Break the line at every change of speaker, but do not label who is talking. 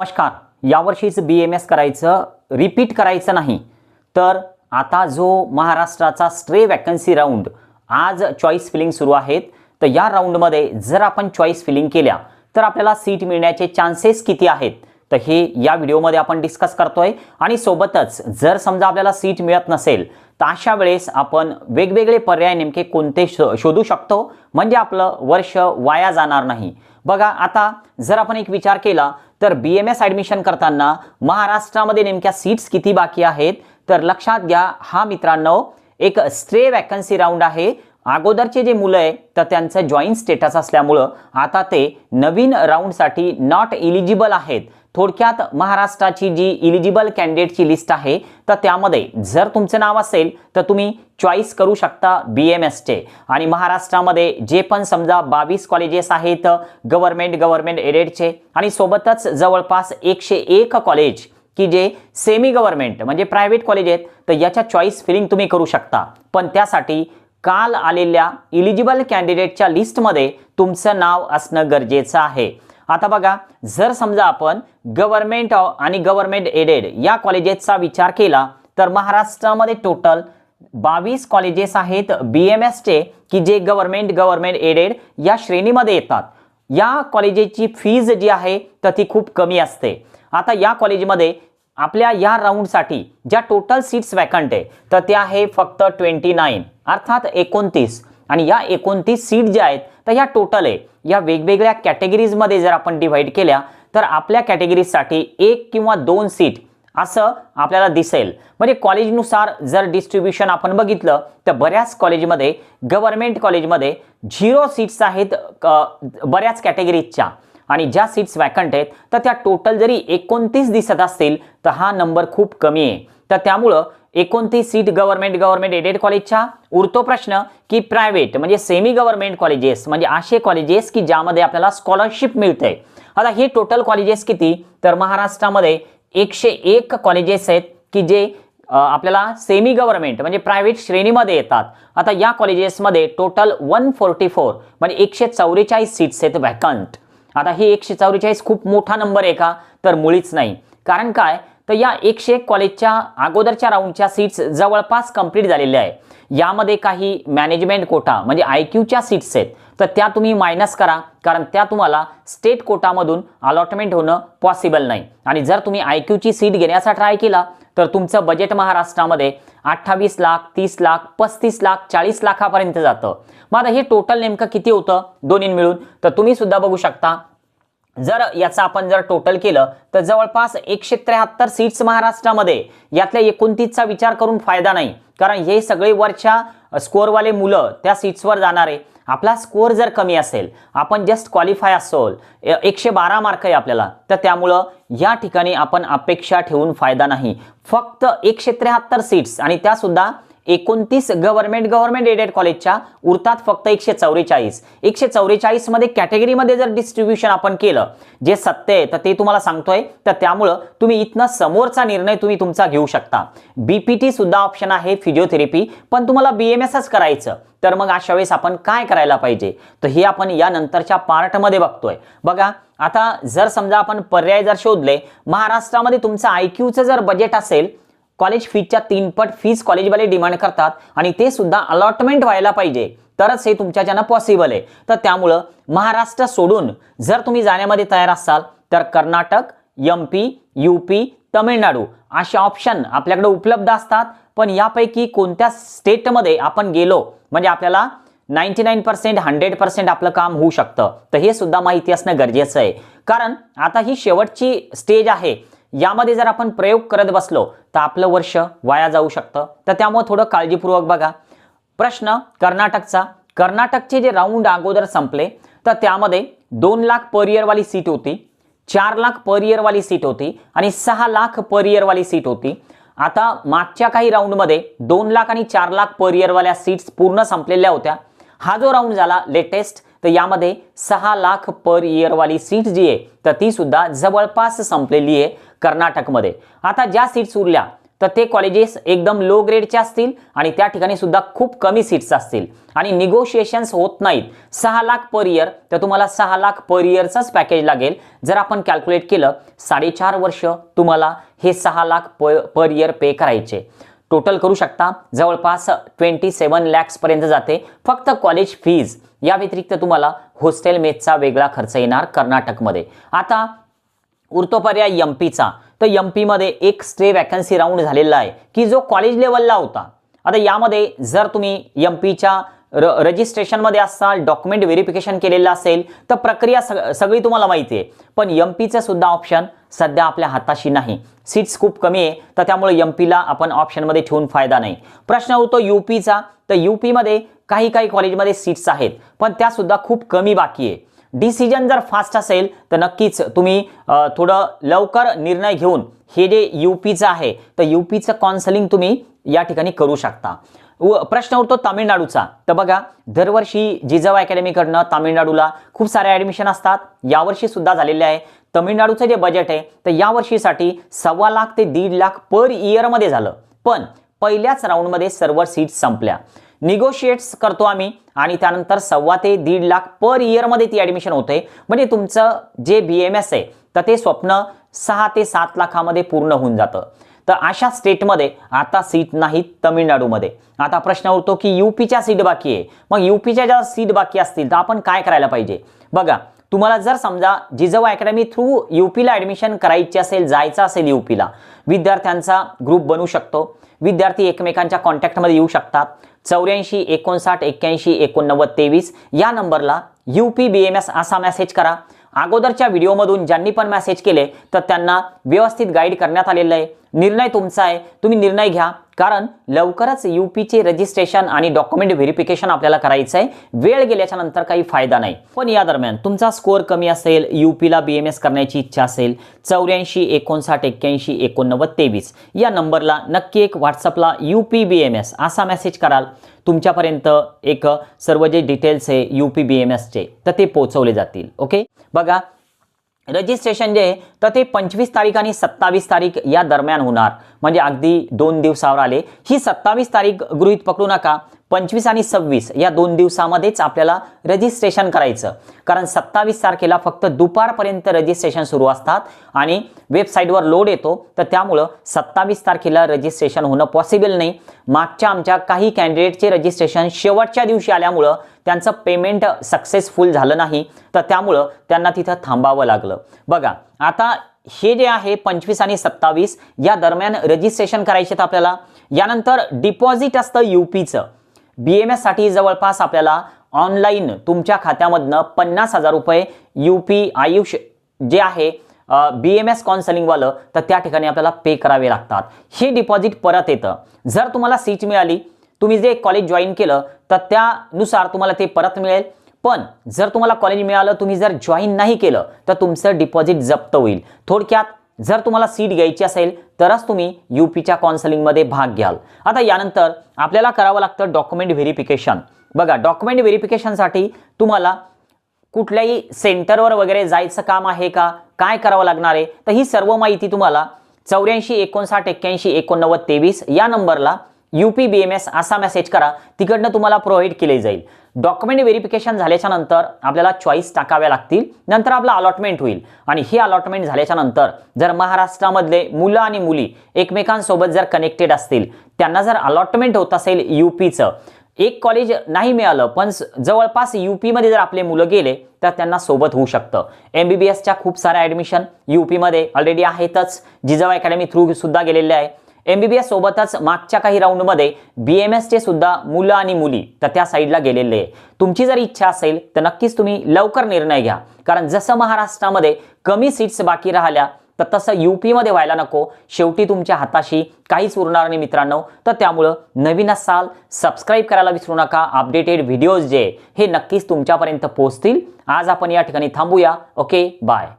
नमस्कार. यावर्षीच B M S करायचं रिपीट करायचं नाही. तर आता जो महाराष्ट्राचा स्ट्रे वॅकन्सी राऊंड आज चॉईस फिलिंग सुरू आहेत. तर या राऊंडमध्ये जर आपण चॉईस फिलिंग केल्या तर आपल्याला सीट मिळण्याचे चान्सेस किती आहेत? तर हे या व्हिडिओमध्ये आपण डिस्कस करतोय. आणि सोबतच जर समजा आपल्याला सीट मिळत नसेल तर अशा वेळेस आपण वेगवेगळे पर्याय नेमके कोणते शो- शोधू शकतो. म्हणजे आपलं वर्ष वाया जाणार नाही. बघा आता जर आपण एक विचार केला तर बी एम एस ॲडमिशन करताना महाराष्ट्रामध्ये नेमक्या सीट्स किती बाकी आहेत? तर लक्षात घ्या हा मित्रांनो एक स्ट्रे वॅकन्सी राऊंड आहे. अगोदरचे जे मुलं आहे तर त्यांचं जॉईंट स्टेटस असल्यामुळं आता ते नवीन राऊंडसाठी नॉट इलिजिबल आहेत. थोडक्यात महाराष्ट्राची जी इलिजिबल कॅन्डिडेटची लिस्ट आहे तर त्यामध्ये जर तुमचं नाव असेल तर तुम्ही चॉईस करू शकता बी एम एसचे आणि महाराष्ट्रामध्ये जे पण समजा बावीस कॉलेजेस आहेत गव्हर्नमेंट गव्हर्नमेंट एडेडचे आणि सोबतच जवळपास एकशे एक कॉलेज की जे सेमी गव्हर्नमेंट म्हणजे प्रायव्हेट कॉलेज आहेत तर याच्या चॉईस फिलिंग तुम्ही करू शकता. पण त्यासाठी काल आलेल्या इलिजिबल कॅन्डिडेटच्या लिस्टमध्ये तुमचं नाव असणं गरजेचं आहे. आता बघा जर समजा आपण गव्हर्नमेंट आणि गव्हर्नमेंट एडेड या कॉलेजेसचा विचार केला तर महाराष्ट्रामध्ये टोटल बावीस कॉलेजेस आहेत बी एम एसचे की जे गव्हर्नमेंट गव्हर्नमेंट एडेड या श्रेणीमध्ये येतात. या कॉलेजेसची फीज जी आहे तर ती खूप कमी असते. आता या कॉलेजमध्ये आपल्या या राऊंडसाठी ज्या टोटल सीट्स वॅकंट आहे तर त्या आहे फक्त ट्वेंटी नाईन अर्थात एकोणतीस. आणि या एकोणतीस सीट ज्या आहेत तर ह्या टोटल आहे या वेगवेगळ्या कॅटेगरीजमध्ये जर आपण डिव्हाइड केल्या तर आपल्या कॅटेगरीजसाठी एक किंवा दोन सीट असं आपल्याला दिसेल. म्हणजे कॉलेजनुसार जर डिस्ट्रीब्युशन आपण बघितलं तर बऱ्याच कॉलेजमध्ये गव्हर्नमेंट कॉलेजमध्ये झिरो सीट्स आहेत बऱ्याच कॅटेगरीजच्या आणि ज्या सीट्स वॅकंट आहेत तर त्या टोटल जरी एकोणतीस दिसत असतील तर हा नंबर खूप कमी आहे. तर त्यामुळं एकोणतीस सीट गव्हर्नमेंट गव्हर्नमेंट एडेड कॉलेजच्या. उरतो प्रश्न की प्रायव्हेट म्हणजे सेमी गव्हर्नमेंट कॉलेजेस म्हणजे असे कॉलेजेस की ज्यामध्ये आपल्याला स्कॉलरशिप मिळते आता हे टोटल कॉलेजेस किती? तर महाराष्ट्रामध्ये एकशे एक कॉलेजेस आहेत की जे आपल्याला सेमी गव्हर्नमेंट म्हणजे प्रायव्हेट श्रेणीमध्ये येतात. आता या कॉलेजेसमध्ये टोटल वन फोर्टी फोर म्हणजे एकशे चौवेचाळीस सीट्स आहेत व्हॅकंट आता हे एकशे चौवेचाळीस खूप मोठा नंबर आहे का? तर मुळीच नाही. कारण काय? तर या एकशे एक कॉलेजच्या अगोदरच्या राऊंडच्या सीट्स जवळपास कंप्लीट झालेल्या आहे. यामध्ये काही मॅनेजमेंट कोटा म्हणजे आय क्यूच्या सीट्स आहेत. तर त्या तुम्ही मायनस करा कारण त्या तुम्हाला स्टेट कोटामधून अलॉटमेंट होणं पॉसिबल नाही. आणि जर तुम्ही आय क्यूची सीट घेण्याचा ट्राय केला तर तुमचं बजेट महाराष्ट्रामध्ये अठ्ठावीस लाख तीस लाख पस्तीस लाख चाळीस लाखापर्यंत जातं. मग आता हे टोटल नेमकं किती होतं? दोन्ही मिळून. तर तुम्ही सुद्धा बघू शकता जर याचं आपण जर टोटल केलं तर जवळपास एकशे त्र्याहत्तर सीट्स महाराष्ट्रामध्ये यातल्या एकोणतीसचा विचार करून फायदा नाही. कारण हे सगळे वरच्या स्कोअरवाले मुलं त्या सीट्सवर जाणारे. आपला स्कोअर जर कमी असेल आपण जस्ट क्वालिफाय असोल एकशे बारा मार्क आहे आपल्याला तर त्यामुळं या ठिकाणी आपण अपेक्षा ठेवून फायदा नाही. फक्त एकशे त्र्याहत्तर सीट्स आणि त्यासुद्धा एकोणतीस गव्हर्नमेंट गव्हर्नमेंट एडेड कॉलेजच्या उरतात फक्त एकशे चौवेचाळीस. एकशे चौवेचाळीसमध्ये कॅटेगरीमध्ये जर डिस्ट्रीब्युशन आपण केलं जे सत्य आहे तर ते तुम्हाला सांगतोय. तर त्यामुळं तुम्ही इथनं समोरचा निर्णय तुम्ही तुमचा घेऊ शकता. बीपीटी सुद्धा ऑप्शन आहे फिजिओथेरपी पण तुम्हाला बीएमएसच करायचं. तर मग अशा वेळेस आपण काय करायला पाहिजे? तर हे आपण या नंतरच्या पार्टमध्ये बघतोय. बघा आता जर समजा आपण पर्याय जर शोधले महाराष्ट्रामध्ये तुमचं आय क्यूचं जर बजेट असेल कॉलेज फीजच्या तीनपट फीज कॉलेजवाले डिमांड करतात आणि ते सुद्धा अलॉटमेंट व्हायला पाहिजे. तरच हे तुमच्याच्यानं पॉसिबल आहे. तर त्यामुळं महाराष्ट्र सोडून जर तुम्ही जाण्यामध्ये तयार असाल तर Karnataka M P U P Tamil Nadu असे ऑप्शन आपल्याकडे उपलब्ध असतात. पण यापैकी कोणत्या स्टेटमध्ये आपण गेलो म्हणजे आपल्याला ninety nine percent hundred percent आपलं काम होऊ शकतं. तर हे सुद्धा माहिती असणं गरजेचं आहे. कारण आता ही शेवटची स्टेज आहे. यामध्ये जर आपण प्रयोग करत बसलो तर आपलं वर्ष वाया जाऊ शकतं. तर त्यामुळे थोडं काळजीपूर्वक बघा. प्रश्न कर्नाटकचा. कर्नाटकचे जे राऊंड अगोदर संपले तर त्यामध्ये दोन लाख पर इयरवाली सीट होती चार लाख पर इयरवाली सीट होती आणि सहा लाख पर इयरवाली सीट होती. आता मागच्या काही राऊंडमध्ये दोन लाख आणि चार लाख पर इयरवाल्या सीट्स पूर्ण संपलेल्या होत्या. हा जो राऊंड झाला लेटेस्ट तर यामध्ये सहा लाख पर इयरवाली सीट जी आहे तर ती सुद्धा जवळपास संपलेली आहे कर्नाटकमध्ये. आता ज्या सीट्स उरल्या तर ते कॉलेजेस एकदम लो ग्रेडच्या असतील आणि त्या ठिकाणी सुद्धा खूप कमी सीट्स असतील. आणि निगोशिएशन्स होत नाहीत. सहा लाख पर इयर तर तुम्हाला सहा लाख पर इयरचंच पॅकेज लागेल. जर आपण कॅल्क्युलेट केलं साडेचार वर्ष तुम्हाला हे सहा लाख प पर इयर पे करायचे. टोटल करू शकता. जवळपास ट्वेंटी सेवन लॅक्सपर्यंत जाते. फक्त कॉलेज फीज या व्यतिरिक्त तुम्हाला हॉस्टेल मेसचा वेगळा खर्च येणार कर्नाटकमध्ये. आता उरतो पर्याय एम पीचा तर एम पीमध्ये एक स्टे वॅकन्सी राऊंड झालेला आहे की जो कॉलेज लेवलला होता. आता यामध्ये जर तुम्ही एम पीच्या र रजिस्ट्रेशनमध्ये असाल डॉक्युमेंट व्हेरिफिकेशन केलेलं असेल तर प्रक्रिया सग सगळी तुम्हाला माहिती आहे. पण एम पीचं सुद्धा ऑप्शन सध्या आपल्या हाताशी नाही. सीट्स खूप कमी आहे तर त्यामुळे एम पीला आपण ऑप्शनमध्ये ठेवून फायदा नाही. प्रश्न होतो यू पीचा तर यू पीमध्ये काही काही कॉलेजमध्ये सीट्स आहेत पण त्यासुद्धा खूप कमी बाकी आहे. डिसिजन जर फास्ट असेल तर नक्कीच तुम्ही थोडं लवकर निर्णय घेऊन हे जे यू पीचं आहे तर यू पीचं काउन्सलिंग तुम्ही या ठिकाणी करू शकता. व प्रश्न उरतो तामिळनाडूचा. तर बघा दरवर्षी जिजाऊ अकॅडमीकडनं तामिळनाडूला खूप सारे ॲडमिशन असतात. यावर्षी सुद्धा झालेले आहे. तमिळनाडूचं जे बजेट आहे तर यावर्षीसाठी सव्वा लाख ते दीड लाख पर इयरमध्ये झालं. पण पहिल्याच राऊंडमध्ये सर्व सीट्स संपल्या. निगोशिएट्स करतो आम्ही आणि त्यानंतर सव्वा ते दीड लाख पर इयरमध्ये ती ॲडमिशन होते. म्हणजे तुमचं जे बी एम एस आहे तर ते स्वप्न सहा ते सात लाखामध्ये पूर्ण होऊन जातं. तर अशा स्टेटमध्ये आता सीट नाहीत तमिळनाडूमध्ये. आता प्रश्न उरतो की युपीच्या सीट बाकी आहे. मग युपीच्या ज्या सीट बाकी असतील तर आपण काय करायला पाहिजे? बघा तुम्हाला जर समजा जिजाऊ अकॅडमी थ्रू युपीला ॲडमिशन करायची असेल जायचं असेल युपीला विद्यार्थ्यांचा ग्रुप बनू शकतो. विद्यार्थी एकमेकांच्या कॉन्टॅक्टमध्ये येऊ शकतात. चौऱ्याऐंशी एकोणसाठ एक्क्याऐंशी एकोणनव्वद तेवीस या नंबरला U P B M S असा मेसेज करा. अगोदरच्या व्हिडिओमधून ज्यांनी पण मेसेज केले तर त्यांना व्यवस्थित गाईड करण्यात आलेलं आहे. निर्णय तुमचा आहे तुम्ही निर्णय घ्या. कारण लवकरच यू पीचे रजिस्ट्रेशन आणि डॉक्युमेंट व्हेरिफिकेशन आपल्याला करायचं आहे. वेळ गेल्याच्यानंतर काही फायदा नाही. पण या दरम्यान तुमचा स्कोअर कमी असेल यू पीला बी एम एस करण्याची इच्छा असेल चौऱ्याऐंशी एकोणसाठ एक्क्याऐंशी एकोणनव्वद तेवीस या नंबरला नक्की एक व्हॉट्सअपला U P B M S असा मेसेज कराल. तुमच्यापर्यंत एक सर्व जे डिटेल्स आहे यू पी बी एम एसचे तर ते पोचवले जातील. ओके बघा रजिस्ट्रेशन जे तर ते पंचवीस तारीख आणि सत्तावीस तारीख या दरम्यान होणार. म्हणजे अगदी दोन दिवसावर आले. ही सत्तावीस तारीख गृहीत पकडू नका. पंचवीस आणि सव्वीस या दोन दिवसामध्येच आपल्याला रजिस्ट्रेशन करायचं. कारण सत्तावीस तारखेला फक्त दुपारपर्यंत रजिस्ट्रेशन सुरू असतात आणि वेबसाईटवर लोड येतो. तर त्यामुळं सत्तावीस तारखेला रजिस्ट्रेशन होणं पॉसिबल नाही. मागच्या आमच्या काही कॅन्डिडेटचे रजिस्ट्रेशन शेवटच्या दिवशी आल्यामुळं त्यांचं पेमेंट सक्सेसफुल झालं नाही. तर त्यामुळं त्यांना तिथं थांबावं लागलं. बघा आता हे जे आहे पंचवीस आणि सत्तावीस या दरम्यान रजिस्ट्रेशन करायचे आपल्याला. यानंतर डिपॉझिट असतं यूपीचं बी एम एससाठी जवळपास आपल्याला ऑनलाईन तुमच्या खात्यामधनं पन्नास हजार रुपये यू पी आयुष जे आहे बी एम एस काउन्सलिंगवालं तर त्या ठिकाणी आपल्याला पे करावे लागतात. हे डिपॉझिट परत येतं. जर तुम्हाला सीट मिळाली तुम्ही जे कॉलेज जॉईन केलं तर त्यानुसार तुम्हाला ते परत मिळेल. पण जर तुम्हाला कॉलेज मिळालं तुम्ही जर जॉईन नाही केलं तर तुमचं डिपॉझिट जप्त होईल. थोडक्यात जर तुम्हाला सीट घ्यायची असेल तरच तुम्ही यू पीच्या काउन्सलिंगमध्ये भाग घ्याल. आता यानंतर आपल्याला करावं लागतं डॉक्युमेंट व्हेरिफिकेशन बघा डॉक्युमेंट व्हेरिफिकेशनसाठी तुम्हाला कुठल्याही सेंटरवर वगैरे जायचं काम आहे का? काय करावं लागणार आहे? तर ही सर्व माहिती तुम्हाला चौऱ्याऐंशी एकोणसाठ एक्क्याऐंशी एकोणनव्वद तेवीस या नंबरला U P B M S असा मेसेज करा. तिकडनं तुम्हाला प्रोव्हाइड केले जाईल. डॉक्युमेंट व्हेरिफिकेशन झाल्याच्यानंतर आपल्याला चॉईस टाकाव्या लागतील. नंतर आपलं अलॉटमेंट होईल. आणि हे अलॉटमेंट झाल्याच्यानंतर जर महाराष्ट्रामधले मुलं आणि मुली एकमेकांसोबत जर कनेक्टेड असतील त्यांना जर अलॉटमेंट होत असेल यू पीचं एक कॉलेज नाही मिळालं पण जवळपास यू पीमध्ये जर आपले मुलं गेले तर त्यांना सोबत होऊ शकतं. एम बी बी एसच्या खूप साऱ्या ॲडमिशन यू पीमध्ये ऑलरेडी आहेतच. जिजाऊ अकॅडमी थ्रू सुद्धा गेलेले आहे. एमबीबीएस सोबतच मागच्या काही राऊंडमध्ये बी एम एसचे सुद्धा मुलं आणि मुली तर त्या साईडला गेलेले आहे तुमची जर इच्छा असेल तर नक्कीच तुम्ही लवकर निर्णय घ्या. कारण जसं महाराष्ट्रामध्ये कमी सीट्स बाकी राहिल्या तर तसं यू पीमध्ये व्हायला नको. शेवटी तुमच्या हाताशी काहीच उरणार नाही मित्रांनो. तर त्यामुळं नवीन असाल सबस्क्राईब करायला विसरू नका. अपडेटेड व्हिडिओज जे हे नक्कीच तुमच्यापर्यंत पोहोचतील. आज आपण या ठिकाणी थांबूया. Okay bye